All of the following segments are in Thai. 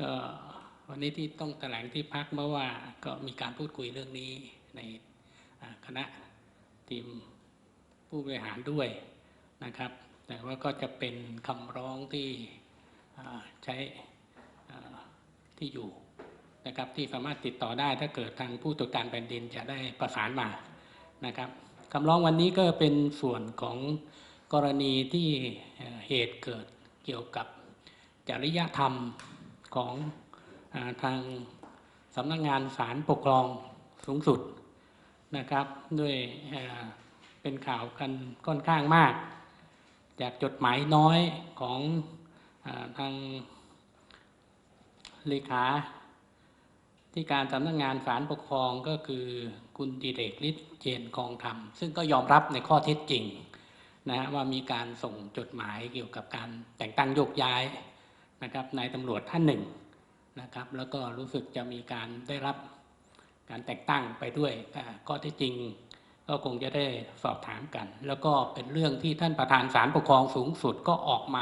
ก็วันนี้ที่ต้องแถลงที่พักเมื่อว่าก็มีการพูดคุยเรื่องนี้ในคณะทีมผู้บริหารด้วยนะครับ แต่ว่าก็จะเป็นคำร้องที่ใช้ที่อยู่นะครับที่สามารถติดต่อได้ถ้าเกิดทางผู้ตรวจการแผ่นดินจะได้ประสานมานะครับคำร้องวันนี้ก็เป็นส่วนของกรณีที่เหตุเกิดเกี่ยวกับจริยธรรม ของอทางสำนักงานศาลปกครองสูงสุดนะครับ ด้วยเป็นข่าวกันค่อนข้างมาก จากจดหมายน้อยของอทางเลขาที่การสำนักงานศาลปกครองก็คือคุณดิเรกฤทธิ์เจนกองธรรม ซึ่งก็ยอมรับในข้อเท็จจริงนะฮะว่ามีการส่งจดหมายเกี่ยวกับการแต่งตั้งโยกย้าย นะครับนายตำรวจท่านหนึ่งนะครับ แล้วก็รู้สึกจะมีการได้รับการแต่งตั้งไปด้วยก็ที่จริงก็คงจะได้สอบถามกัน แล้วก็เป็นเรื่องที่ท่านประธานศาลปกครองสูงสุดก็ออกม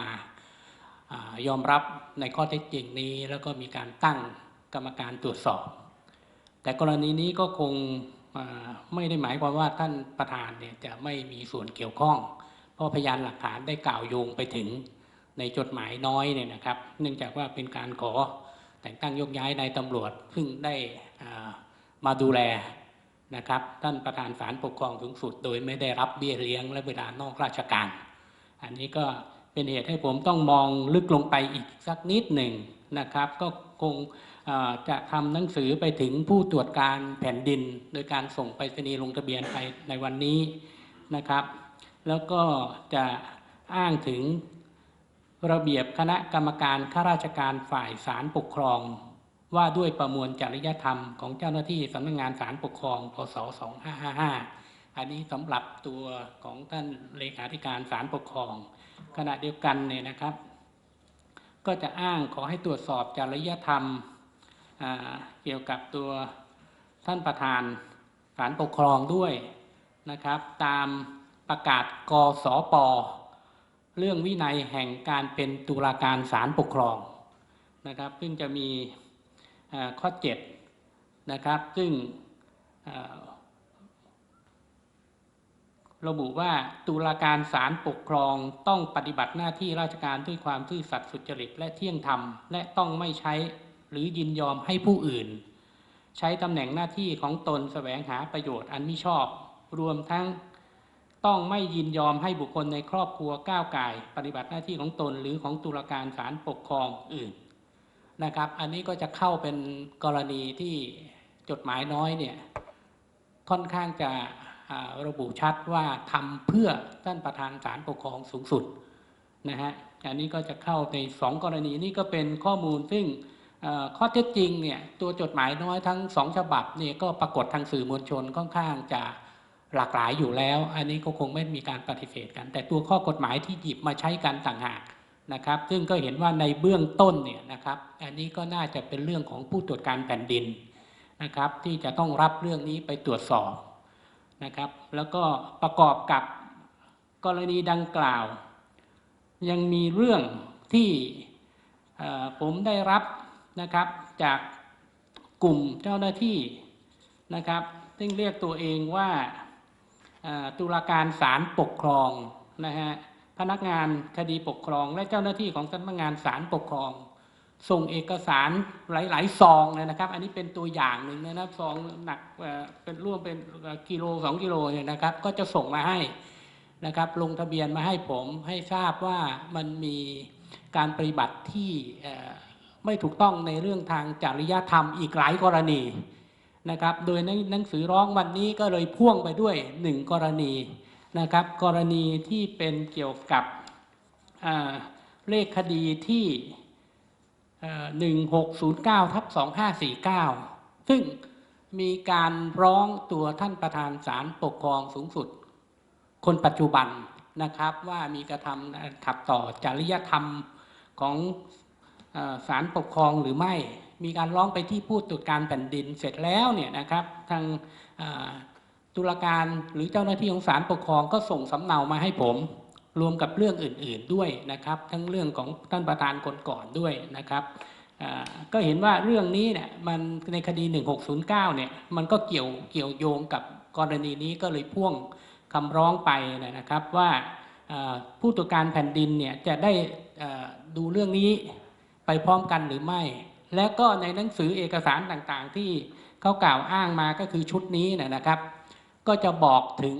อายอมรับในข้อเท็จจริงนี้ แล้วก็มีการตั้งกรรมการตรวจสอบ แต่กรณีนี้ก็คงไม่ได้หมายความว่าท่านประธานเนี่ยจะไม่มีส่วนเกี่ยวข้อง เพราะพยานหลักฐานได้กล่าวโยงไปถึง ในจดหมายน้อยเนี่ยนะครับ เนื่องจากว่าเป็นการขอแต่งตั้งยกย้ายนายตำรวจซึ่งได้มาดูแลนะครับ ท่านประธานศาลปกครองสูงสุด โดยไม่ได้รับเบี้ยเลี้ยงและเวลานอกราชการ อันนี้ก็เป็นเหตุให้ผมต้องมองลึกลงไปอีกสักนิดหนึ่งนะครับ ก็คงจะทำหนังสือไปถึงผู้ตรวจการแผ่นดิน โดยการส่งไปรษณีย์ลงทะเบียนไปในวันนี้นะครับ แล้วก็จะอ้างถึง ระเบียบคณะกรรมการข้าราชการฝ่ายศาลปกครอง ว่าด้วยประมวลจริยธรรมของเจ้าหน้าที่สำนักงานศาลปกครองพศ2555 อันนี้สำหรับตัวของท่านเลขาธิการศาลปกครอง ขณะเดียวกันเนี่ยนะครับ ก็จะอ้างขอให้ตรวจสอบจริยธรรมเกี่ยวกับตัวท่านประธานศาลปกครองด้วยนะครับ ตามประกาศกสป เรื่องวินัยแห่งการเป็นตุลาการศาลปกครองนะครับ ซึ่งจะมีเอ่อข้อ7นะครับ ซึ่งระบุว่าตุลาการศาลปกครองต้องปฏิบัติหน้าที่ราชการด้วยความซื่อสัตย์สุจริตและเที่ยงธรรม และต้องไม่ใช้หรือยินยอมให้ผู้อื่น ใช้ตำแหน่งหน้าที่ของตนแสวงหาประโยชน์อันมิชอบ รวมทั้ง ต้องไม่ยินยอมให้บุคคลในครอบครัวก้าวไก่ปฏิบัติหน้าที่ของตนหรือของตุลาการศาลปกครองอื่นนะครับ อันนี้ก็จะเข้าเป็นกรณีที่จดหมายน้อยเนี่ยค่อนข้างจะระบุชัดว่าทำเพื่อท่านประธานศาลปกครองสูงสุดนะฮะอันนี้ก็จะเข้าในสองกรณีนี่ก็เป็นข้อมูลซึ่งข้อเท็จจริงเนี่ยตัวจดหมายน้อยทั้งสองฉบับเนี่ยก็ปรากฏทางสื่อมวลชนค่อนข้างจะ หลากหลายอยู่แล้ว อันนี้ก็คงไม่มีการปฏิเสธกัน แต่ตัวข้อกฎหมายที่หยิบมาใช้กันต่างหากนะครับ ซึ่งก็เห็นว่าในเบื้องต้นเนี่ยนะครับ อันนี้ก็น่าจะเป็นเรื่องของผู้ตรวจการแผ่นดินนะครับ ที่จะต้องรับเรื่องนี้ไปตรวจสอบนะครับ แล้วก็ประกอบกับกรณีดังกล่าว ยังมีเรื่องที่ผมได้รับนะครับจากกลุ่มเจ้าหน้าที่นะครับ ซึ่งเรียกตัวเองว่า ตุลาการศาลปกครองนะฮะพนักงานคดีปกครอง และเจ้าหน้าที่ของสำนักงานศาลปกครอง ส่งเอกสารหลาย ๆ ซองเลยนะครับ อันนี้เป็นตัวอย่างหนึ่งนะครับซองหนักเป็นร่วมเป็นกิโลสองกิโลเนี่ยนะครับ ก็จะส่งมาให้นะครับลงทะเบียนมาให้ผมให้ทราบว่ามันมีการปฏิบัติที่ไม่ถูกต้องในเรื่องทางจริยธรรมอีกหลายกรณี นะครับ โดยในหนังสือร้องวันนี้ก็เลยพ่วงไปด้วยหนึ่งกรณีนะครับ กรณีที่เป็นเกี่ยวกับเลขคดีที่หนึ่งหกศูนย์เก้าทับสองห้าสี่เก้าซึ่งมีการร้องตัวท่านประธานศาลปกครองสูงสุด คนปัจจุบันนะครับว่ามีกระทำขัดต่อจริยธรรมของศาลปกครองหรือไม่ มีการร้องไปที่ผู้ตรวจการแผ่นดินเสร็จแล้วเนี่ยนะครับทางตุลาการหรือเจ้าหน้าที่ของศาลปกครองก็ส่งสำเนามาให้ผมรวมกับเรื่องอื่น ๆด้วยนะครับ ทั้งเรื่องของท่านประธานคนก่อนด้วยนะครับก็เห็นว่าเรื่องนี้เนี่ยมันในคดี 1609เนี่ยมันก็เกี่ยวเกี่ยวโยงกับกรณีนี้ก็เลยพ่วงคำร้องไปนะครับว่าผู้ตรวจการแผ่นดินเนี่ยจะได้ดูเรื่องนี้ไปพร้อมกันหรือไม่ และก็ในหนังสือเอกสารต่างๆ ที่เขากล่าวอ้างมาก็คือชุดนี้นะครับ ก็จะบอกถึง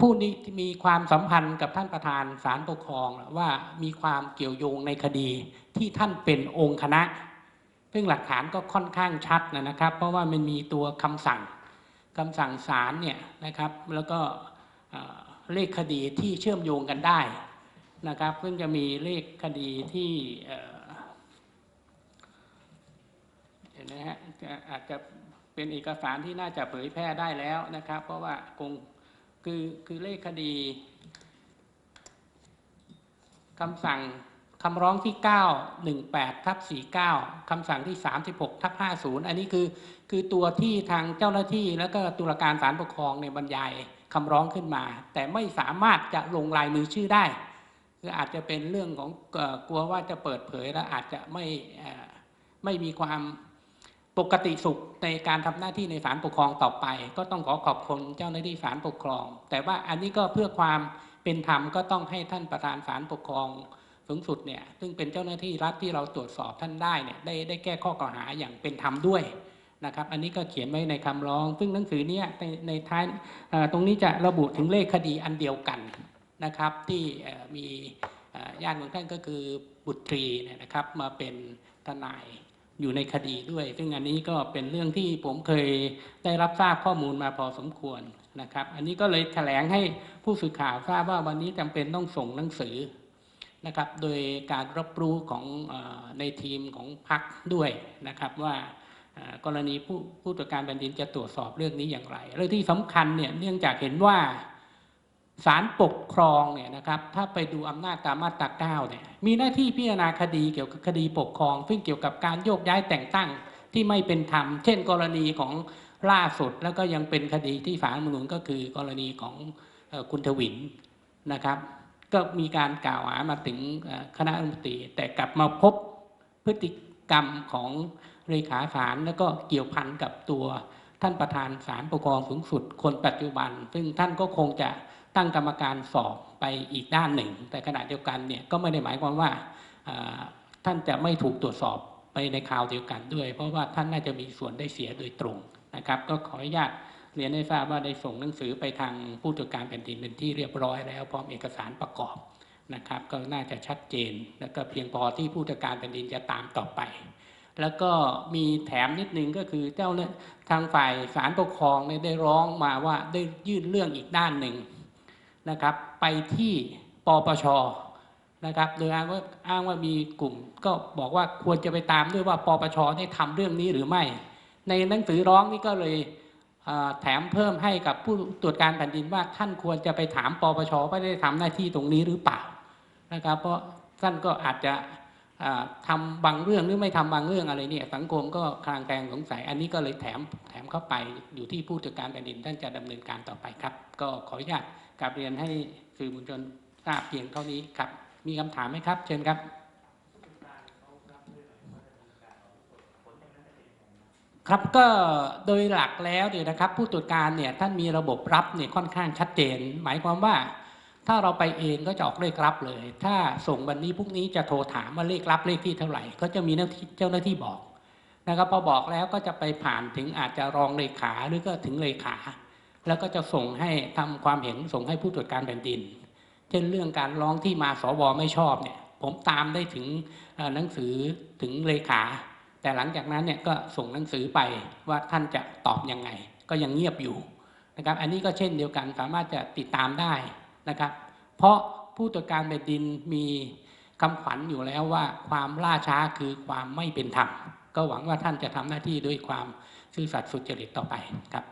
ผู้นี้มีความสัมพันธ์กับท่านประธานศาลปกครองว่ามีความเกี่ยวโยงในคดีที่ท่านเป็นองค์คณะ ซึ่งหลักฐานก็ค่อนข้างชัดนะครับ เพราะว่ามันมีตัวคำสั่งคำสั่งศาลเนี่ยนะครับ แล้วก็เลขคดีที่เชื่อมโยงกันได้ นะครับซึ่งจะมีเลขคดีที่เห็นไหมฮะอาจจะเป็นเอกสารที่น่าจะเผยแพร่ได้แล้วนะครับ เพราะว่าคงคือคือเลขคดีคำสั่งคำร้องที่ 918ทับ49คำสั่งที่ 36ทับ50 อันนี้คือคือตัวที่ทางเจ้าหน้าที่แล้วก็ตุลาการศาลปกครองในยบรรยายคำร้องขึ้นมา แต่ไม่สามารถจะลงลายมือชื่อได้ คืออาจจะเป็นเรื่องของกลัวว่าจะเปิดเผยแล้วอาจจะไม่ไม่มีความปกติสุขในการทำหน้าที่ในศาลปกครองต่อไป ก็ต้องขอขอบคุณเจ้าหน้าที่ศาลปกครอง แต่ว่าอันนี้ก็เพื่อความเป็นธรรมก็ต้องให้ท่านประธานศาลปกครองสูงสุดเนี่ยซึ่งเป็นเจ้าหน้าที่รัฐที่เราตรวจสอบท่านได้เนี่ยได้ได้แก้ข้อกล่าวหาอย่างเป็นธรรมด้วยนะครับ อันนี้ก็เขียนไว้ในคำร้อง ซึ่งหนังสือเนี้ในในท้ายตรงนี้จะระบุถึงเลขคดีอันเดียวกัน นะครับที่มีญาติของท่านก็คือบุตรีนะครับมาเป็นทนายอยู่ในคดีด้วย ซึ่งอันนี้ก็เป็นเรื่องที่ผมเคยได้รับทราบข้อมูลมาพอสมควรนะครับ อันนี้ก็เลยแถลงให้ผู้สื่อข่าวทราบว่าวันนี้จำเป็นต้องส่งหนังสือนะครับ โดยการรับรู้ของอในทีมของพักด้วยนะครับว่ากรณีผู้ผู้ตรวจการแผ่นดินจะตรวจสอบเรื่องนี้อย่างไร เรื่องที่สำคัญเนี่ยเนื่องจากเห็นว่า ศาลปกครองเนี่ยนะครับถ้าไปดูอำนาจตามมาตราเก้าเนี่ยมีหน้าที่พิจารณาคดีเกี่ยวกับคดีปกครอง ซึ่งเกี่ยวกับการโยกย้ายแต่งตั้งที่ไม่เป็นธรรม เช่น กรณีของล่าสุดแล้วก็ยังเป็นคดีที่ศาลมนูญก็คือกรณีของคุณทวินนะครับ ก็มีการกล่าวหามาถึงคณะรัฐมนตรีแต่กลับมาพบพฤติกรรมของเลขาศาลแล้วก็เกี่ยวพันกับตัวท่านประธานศาลปกครองสูงสุดคนปัจจุบัน ซึ่งท่านก็คงจะ ตั้งกรรมการสอบไปอีกด้านหนึ่ง แต่ขณะเดียวกันเนี่ยก็ไม่ได้หมายความว่าท่านจะไม่ถูกตรวจสอบไปในคราวเดียวกันด้วย เพราะว่าท่านน่าจะมีส่วนได้เสียโดยตรงนะครับ ก็ขออนุญาตเรียนให้ทราบว่าได้ส่งหนังสือไปทางผู้ตรวจการแผ่นดินเป็นที่เรียบร้อยแล้วพร้อมเอกสารประกอบนะครับ ก็น่าจะชัดเจนแล้วก็เพียงพอที่ผู้ตรวจการแผ่นดินจะตามต่อไป แล้วก็มีแถมนิดนึงก็คือเจ้าหน้าทางฝ่ายศาลปกครองได้ร้องมาว่าได้ยื่นเรื่องอีกด้านหนึ่ง นะครับไปที่ปปชนะครับโดยอ้างว่าอ้างว่ามีกลุ่ม ก็บอกว่าควรจะไปตามด้วยว่าปปชได้ทำเรื่องนี้หรือไม่ ในหนังสือร้องนี่ก็เลยแถมเพิ่มให้กับผู้ตรวจการแผ่นดินว่าท่านควรจะไปถามปปชว่าได้ทำหน้าที่ตรงนี้หรือเปล่านะครับ เพราะท่านก็อาจจะทำาบางเรื่องหรือไม่ทำบางเรื่องอะไรเนี่ยสังคมก็คลางแคลงสงสัยอันนี้ก็เลยแถมแถมเข้าไปอยู่ที่ผู้ตรวจการแผ่นดินท่านจะดำเนินการต่อไปครับ ก็ขออนุญาต กราบเรียนให้สื่อมวลชนทราบเพียงเท่านี้ครับ มีคำถามไหมครับ เชิญครับ ครับก็โดยหลักแล้วเนี่ยนะครับ ผู้ตรวจการเนี่ยท่านมีระบบรับเนี่ยค่อนข้างชัดเจน หมายความว่าถ้าเราไปเองก็จะออกเลขรับเลย ถ้าส่งวันนี้พรุ่งนี้จะโทรถามว่าเลขรับเลขที่เท่าไหร่ ก็จะมีเจ้าหน้าที่บอกนะครับพอบอกแล้วก็จะไปผ่านถึงอาจจะรองเลขาหรือก็ถึงเลขา แล้วก็จะส่งให้ทำความเห็นส่งให้ผู้ตรวจการแผ่นดิน เช่นเรื่องการร้องที่มาสวไม่ชอบเนี่ย ผมตามได้ถึงหนังสือถึงเลขา แต่หลังจากนั้นเนี่ยก็ส่งหนังสือไปว่าท่านจะตอบยังไง ก็ยังเงียบอยู่นะครับ อันนี้ก็เช่นเดียวกันสามารถจะติดตามได้นะครับ เพราะผู้ตรวจการแผ่นดินมีคำขวัญอยู่แล้วว่าความล่าช้าคือความไม่เป็นธรรมก็หวังว่าท่านจะทำหน้าที่ด้วยความซื่อสัตย์สุจริตต่อไปครับ